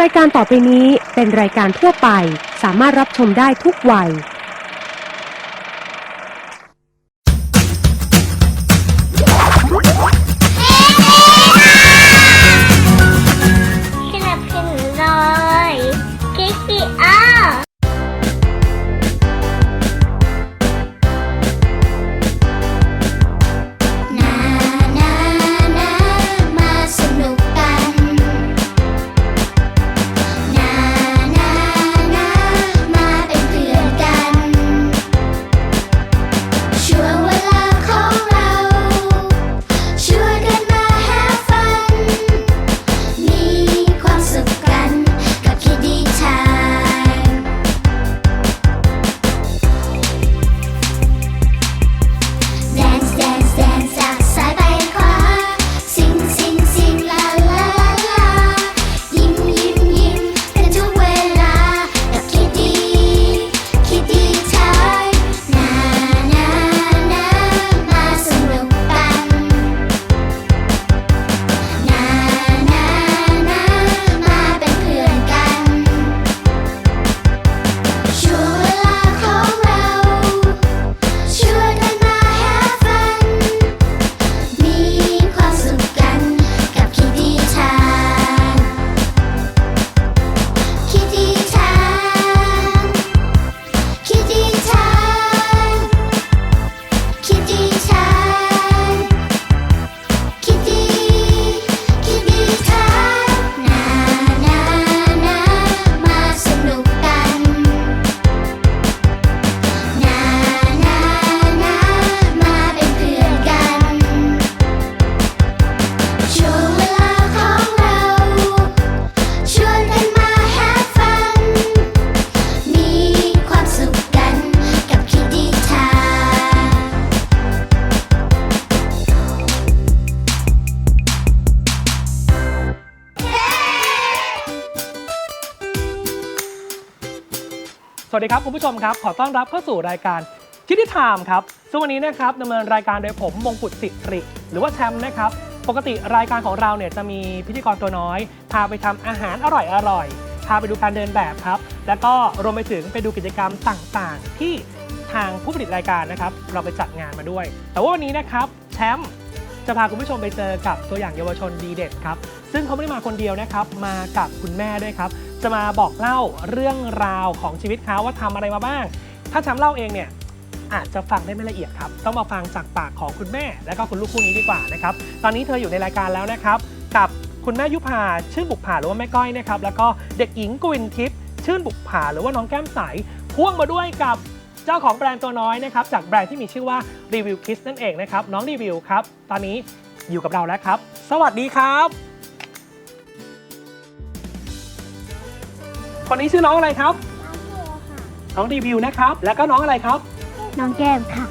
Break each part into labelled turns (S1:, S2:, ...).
S1: รายการต่อไปนี้เป็นรายการทั่วไป สามารถรับชมได้ทุกวัย
S2: สนับสนุนโดยคิกกี้อ้า สวัสดีครับคุ
S3: ณผู้ชมครับ ขอต้อนรับเข้าสู่รายการคิดที่ไทม์ครับซึ่งวันนี้นะครับดำเนินรายการโดยผมมงกุฎสิริ หรือว่าแชมป์นะครับ ปกติรายการของเราเนี่ยจะมีพิธีกรตัวน้อย พาไปทำอาหารอร่อยๆพาไปดูการเดินแบบครับ แล้วก็รวมไปถึงไปดูกิจกรรมต่างๆ ที่ทางผู้ผลิตรายการนะครับ เราไปจัดงานมาด้วย แต่ว่าวันนี้นะครับแชมป์ จะพาคุณผู้ชมไปเจอกับตัวอย่างเยาวชนดีเด่นครับ ซึ่งเขาไม่ได้มาคนเดียวนะครับ มากับคุณแม่ด้วยครับ จะมาบอกเล่าเรื่องราวของชีวิตเขาว่าทำอะไรมาบ้าง ถ้าแชมป์เล่าเองเนี่ยอาจจะฟังได้ไม่ละเอียดครับ ต้องมาฟังจากปากของคุณแม่ และก็คุณลูกคู่นี้ดีกว่านะครับ ตอนนี้เธออยู่ในรายการแล้วนะครับ กับคุณแม่ยุพาชื่นบุกผาหรือว่าแม่ก้อยนะครับ แล้วก็เด็กหญิงกวินทิพย์ชื่นบุกผาหรือว่าน้องแก้มใสพ่วงมาด้วยกับ จ้าของแบรนด์ตัวน้อยนะครับจากแบรนด์ที่มีชื่อว่า Review Kids นั่นเองนะครับน้องรีวิวครับตอนนี้อยู่กับเราแล้วครับ สวัสดีครับ คนนี้ชื่อน้องอะไรครับ น้องรีวิวนะครับ แล้วก็น้องอะไรครับ
S2: น้องแก้มค่ะ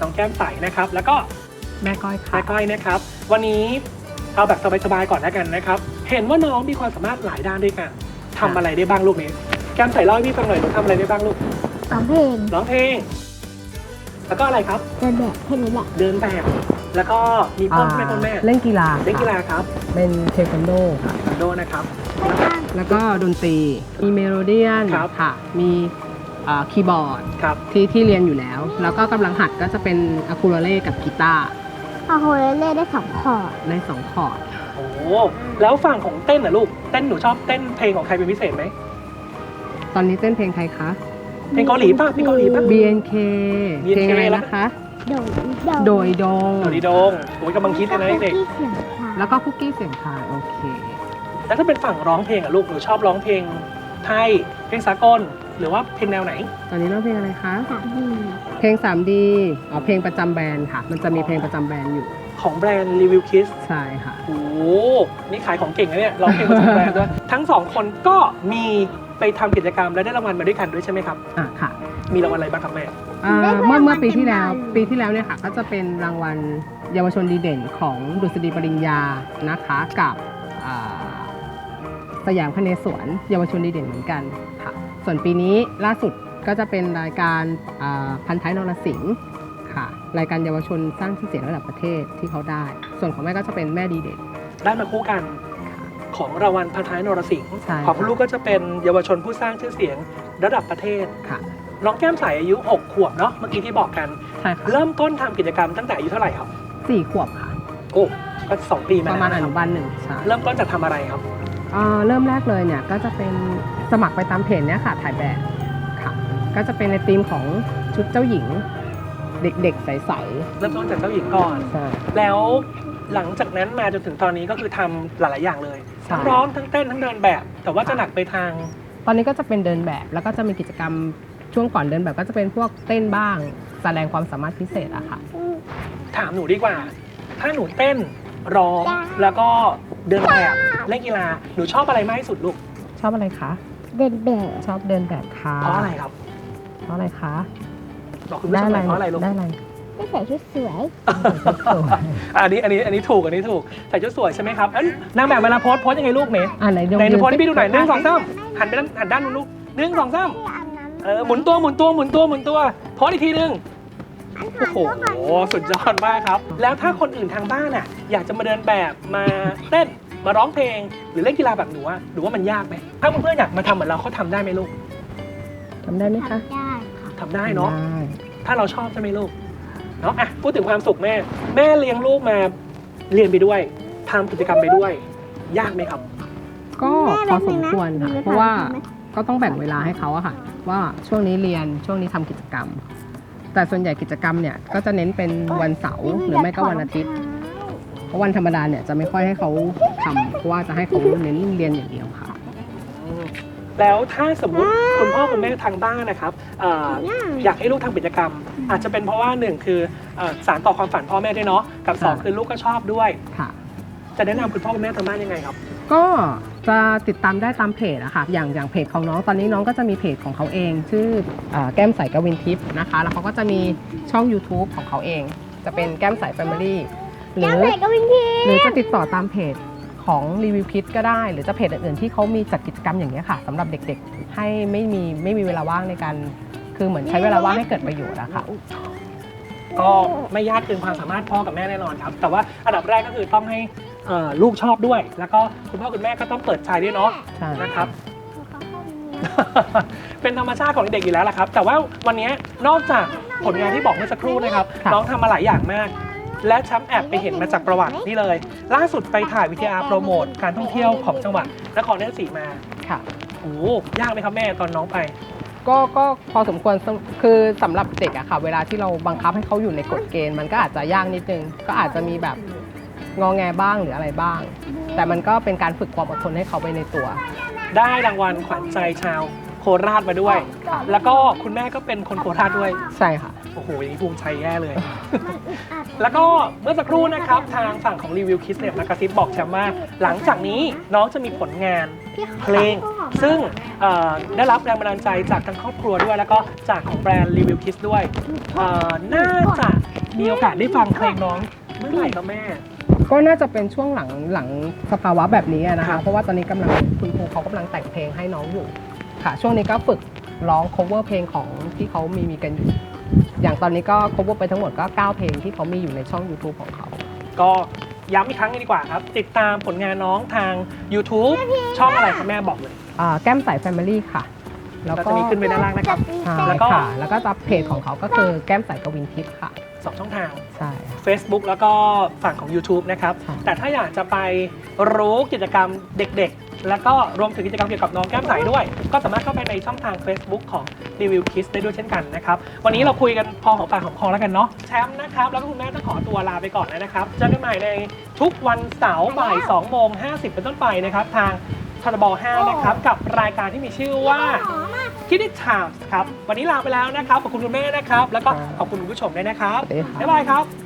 S3: น้องแก้มใสนะครับ แล้วก็
S1: แม่ก้อยค่ะ
S3: แม่ก้อยนะครับ วันนี้เอาแบบสบายๆก่อนแล้วกันนะครับ เห็นว่าน้องมีความสามารถหลายด้านด้วยกันทำอะไรได้บ้างลูกนี้แก้มใสเล่าให้พี่ฟังหน่อยหนูทำอะไรได้บ้างลูก
S2: ร้องเพลง
S3: ร้องเพลง แล้วก็อะไรครับ
S2: เดินแบบแค่นี้แหละ
S3: เดินแบบ แล้วก็มีพ่อแม่คุณแม่
S4: เล่นกีฬา
S3: เล่นกีฬาครับ
S4: เป็นเทควันโดค่ะ
S3: คอนโดนะครับ
S4: แล้วก็ดนตรีมีเมโลเดียน
S3: ครับ
S4: ค่ะ มีอ่าคีย์บอร์ด
S3: ครับ
S4: ที่ที่เรียนอยู่แล้ว แล้วก็กำลังหัดก็จะเป็นอะคูโลเล่กับกีตาร์
S2: พอโฮเลเล่ได้สองคอร์ด
S4: ในสองคอร์ด
S3: โอ้โหแล้วฝั่งของเต้นน่ะลูก เต้นหนูชอบเต้นเพลงของใครเป็นพิเศษไหม
S4: ตอนนี้เต้นเพลงใครคะ
S3: เพลงเกาหลีป่ะเพลงเกาหลีป่ะ
S4: BNK เพลงอะไร
S3: แล้ว
S4: นะคะ
S2: โดย
S4: โดยดง
S3: โดดีโดงโอ้ยกำลังคิดเลยนะเด็ก
S2: ที่เสียงค่ะ
S4: แล้วก็คุกกี้เสียงทายโอเค
S3: ๆแล้วถ้าเป็นฝั่งร้องเพลงอะลูกหนูชอบร้องเพลงไทย เพลงสากล หรือว่าเพลงแนวไหน
S4: ตอนนี้ร้องเพลงอะไรคะ
S2: สามดี
S4: เพลง 3D อ๋อเพลงประจำแบรนด์ค่ะ มันจะมีเพลงประจำแบรนด์อยู่
S3: ของแบรนด์รีวิวคิส
S4: ใช่ค่ะ
S3: โอ้โหนี่ขายของเก่งนะเนี่ยร้องเพลงประจำแบรนด์ด้วยทั้งสองคนก็มี ไปทำกิจกรรมและได้รางวัลมาด้วยกันด้วยใช่ไหมครับ
S4: อะค่ะ
S3: มีรางวัลอะไรบ้างครับแม่
S4: อ่าเมื่อเมื่อปีที่แล้ว ปีที่แล้วเนี่ยค่ะ ก็จะเป็นรางวัลเยาวชนดีเด่นของดุษฎีปริญญานะคะกับอ่าสยามคเนศวรเยาวชนดีเด่นเหมือนกันค่ะ ส่วนปีนี้ล่าสุดก็จะเป็นรายการอ่าพันท้ายนรสิงห์ค่ะ รายการเยาวชนสร้างชื่อเสียงระดับประเทศที่เขาได้ ส่วนของแม่ก็จะเป็นแม่ดีเด่น
S3: ได้มาคู่กัน
S4: ค่ะ
S3: ของรางวัลพันท้ายนรสิงห์
S4: ใช่
S3: ของคุณลูกก็จะเป็นเยาวชนผู้สร้างชื่อเสียงระดับประเทศ
S4: ค่ะ
S3: น้องแก้มใสอายุ 6 ขวบเนาะเมื่อกี้ที่บอกกัน
S4: ใช่ค่ะ
S3: เริ่มต้นทำกิจกรรมตั้งแต่อายุเท่าไหร่ครับ
S4: สี่ขวบค่ะ
S3: โอ้ก็สองปีมา
S4: ประ
S3: แล้ว
S4: มาณอ
S3: นะค
S4: นุ
S3: รับ
S4: บาลหนึ่งใช่
S3: เริ่มต้นจากทำอะไรครับ
S4: เอ่อเริ่มแรกเลยเนี่ยก็จะเป็นสมัครไปตามเพจเนี่ยค่ะถ่ายแบบค่ะ ก็จะเป็นในธีมของชุดเจ้าหญิง เด็กๆใส
S3: เริ่มต้นจากเจ้าหญิงก่อน
S4: ๆใช่
S3: แล้วหลังจากนั้นมาจนถึงตอนนี้ก็คือทำหลายๆอย่างเลย
S4: ใช่
S3: ทั้งร้องทั้งเต้นทั้งเดินแบบ แต่ว่าจะหนักไปทาง
S4: ตอนนี้ก็จะเป็นเดินแบบแล้วก็จะมีกิจกรรมช่วงก่อนเดินแบบก็จะเป็นพวกเต้นบ้าง แสดงความสามารถพิเศษอะค่ะ
S3: ถามหนูดีกว่า ถ้าหนูเต้นร้องแล้วก็เดินแบบเล่นกีฬาหนูชอบอะไรมากที่สุดลูก
S4: ชอบอะไรคะ
S2: เดินแบบ
S4: ชอบเดินแบบค่ะ
S3: เพราะอะไรครับ
S4: เพราะอะไรคะ
S3: บอกคุณผู้ชมหน่อยเพราะอะไรลูก
S4: ได้อะไร
S2: ไม่ใส่ชุดสวย
S3: อันนี้อันนี้อันนี้ถูกอันนี้ถูกใส่ชุดสวยใช่ไหมครับอันนางแบบเวลาโพสโพสยังไงลูกเมย์
S4: อ่าไหนดู
S3: ไหนหนูโพสให้พี่ดูหน่อยห
S4: สิ
S3: นึ่งสองสามหันไปด้านหันด้านนู้นลูกหนึ่งสองสามเออหมุนตัวหมุนตัวหมุนตัวหมุนตัวโพสอีกทีหนึงโอ้โหสุดยอดมากครับ แล้วถ้าคนอื่นทางบ้านอะ อยากจะมาเดินแบบมาเต้นมาร้องเพลง หรือเล่นกีฬาแบบหนูอะหนูว่ามันยากไหมถ้าเพื่อนๆอยากมาทำเหมือนเราเขาทำได้ไหมลูก
S4: ทำได้ไหมคะ
S2: ได้ค่ะ
S3: ทำได้เนาะ
S4: ได้
S3: ถ้าเราชอบใช่ไหมลูก เนาะอะพูดถึงความสุขแม่ แม่เลี้ยงลูกมาเรียนไปด้วยทำกิจกรรมไปด้วย ยากไหมครับ
S4: ก็พอสมควรค่ะ
S2: แม่แป๊บนึงนะ
S4: เพราะว่า
S2: หนูจะทำให้
S4: ก็ต้องแบ่งเวลาให้เขาอะค่ะ ว่าช่วงนี้เรียนช่วงนี้ทำกิจกรรม แต่ส่วนใหญ่กิจกรรมเนี่ยก็จะเน้นเป็นวันเสาร์หรือไม่ก็วันอาทิตย์เพราะวันธรรมดาเนี่ยจะไม่ค่อยให้เขาทำเพราะว่าจะให้เขาเน้นเรียนอย่างเดียวค่ะ
S3: แล้วถ้าสมมุติคุณพ่อคุณแม่ทางบ้านนะครับเอ่ออยากให้ลูกทำกิจกรรม อาจจะเป็นเพราะว่าหนึ่งคือเอ่อสารต่อความฝันพ่อแม่ด้วยเนาะกับสอง
S4: ค่ะ
S3: คือลูกก็ชอบด้วย
S4: ค่ะ
S3: จะแนะนำคุณพ่อคุณแม่ทางบ้านยังไงครับ
S4: ก็จะติดตามได้ตามเพจอะค่ะอย่างอย่างเพจของน้องตอนนี้น้องก็จะมีเพจของเขาเอง ชื่ออาแก้มใสกวินทิพย์นะคะ แล้วเขาก็จะมีช่อง YouTube ของเขาเอง จะเป็นแก้มใสแฟมิลี่หรือ
S2: แก้มใส่ก็วิ่งที
S4: หรือจะติดต่อตามเพจ ของรีวิวคิดก็ได้ หรือจะเพจอื่นๆที่เขามีจัดกิจกรรมอย่างนี้ยค่ะสำหรับเด็กๆ ให้ไม่มีไม่มีเวลาว่างในการ คือเหมือนใช้เวลาว่างให้เกิดประโยชน์อะค่ะ
S3: ก็ไม่ยากเกินความสามารถพ่อกับแม่แน่นอนครับ แต่ว่าอันดับแรกก็คือต้องให้เอ่อลูกชอบด้วย แล้วก็คุณพ่อคุณแม่ก็ต้องเปิดใจด้วยเนาะ
S4: ใช่
S3: นะครับ เป็นธรรมชาติของเด็กอยู่แล้วล่ะครับ แต่ว่าวันนี้นอกจากผลงานที่บอกเมื่อสักครู่นะครับน้องทำมาหลายอย่างมาก และช้ำแอบไปเห็นมาจากประวัตินี่เลย ล่าสุดไปถ่ายวิทยาโปรโมทการท่องเที่ยวของจังหวัดนครราชสีมา
S4: ค่ะ
S3: โอ้โหยากไหมครับแม่ตอนน้องไป
S4: ก็ก็พอสมควรสำคือสำหรับเด็กอะค่ะ เวลาที่เราบังคับให้เขาอยู่ในกฎเกณฑ์ มันก็อาจจะยากนิดนึง ก็อาจจะมีแบบงอแงบ้างหรืออะไรบ้าง แต่มันก็เป็นการฝึกความอดทนให้เขาไปในตัว
S3: ได้รางวัลขวัญใจชาว โคราชมาด้วย แล้วก็คุณแม่ก็เป็นคนโคราชด้วย
S4: ใช่ค่ะ
S3: โอ้โหอย่างนี้ภูมิใจแย่เลย แล้วก็เมื่อสักครู่นะครับ ทางฝั่งของรีวิวคิสเนี่ยมากระซิบบอกแชมป์ว่าหลังจากนี้น้องจะมีผลงานเพลง ซึ่งเอ่อได้รับแรงบันดาลใจจากทั้งครอบครัวด้วย แล้วก็จากของแบรนด์รีวิวคิสด้วยเอ่อน่าจะมีโอกาสได้ฟังเพลงน้องเมื่อไหร่ครับแม่
S4: ก็น่าจะเป็นช่วงหลังหลังสภาวะแบบนี้อะนะ
S3: ครั
S4: คะ
S3: บ
S4: เพราะว่าตอนนี้กำลังคุณครูเขากำลังแต่งเพลงให้น้องอยู่ ค่ะช่วงนี้ก็ฝึกร้อง cover เพลงของที่เขามีมีกันอยู่ อย่างตอนนี้ก็ cover ไปทั้งหมดก็ 9 เพลงที่เขามีอยู่ในช่อง YouTube ของเขา
S3: ก็ย้ำอีกครั้งดีกว่าครับ ติดตามผลงานน้องทาง YouTube ช่องอะไรครับแม่บอกเลย
S4: อ่าแก้มใส Family ค่ะ แล้ว
S3: เรา
S4: ก็
S3: จะมีขึ้นไปด้านล่างนะครับ
S4: ใช่
S3: แล้วก็
S4: ค่ะ แล้วก็จะเพจของเขาก็คือแก้มใสกวินทิพย์ค่ะ
S3: สองช่องทาง
S4: ใช่ค่ะ
S3: Facebook แล้วก็ฝั่งของ YouTube นะครับ
S4: ค่ะ
S3: แต่ถ้าอยากจะไปรู้กิจกรรมเด็กๆ แล้วก็รวมถึงกิจกรรมเกี่ยวกับน้องแก้มใสด้วย ก็สามารถเข้าไปในช่องทาง Facebook ของ Review Kids ได้ด้วยเช่นกันนะครับ วันนี้เราคุยกันพอของปากของคอแล้วกันเนาะแชมป์นะครับ แล้วก็คุณแม่ต้องขอตัวลาไปก่อนนะครับเจอกันใหม่ในทุกวันเสาร์บ่าย2โมง50 เป็นต้นไปนะครับ ทางทรบ5นะครับ กับรายการที่มีชื่อว่าคิดดิชามส์ครับ วันนี้ลาไปแล้วนะครับ ขอบคุณคุณแม่นะครับ แล้วก็ขอบคุณคุณผู้ชมด้วยนะครับ
S4: สวัสดีค่ะ
S3: บ๊ายบายครับ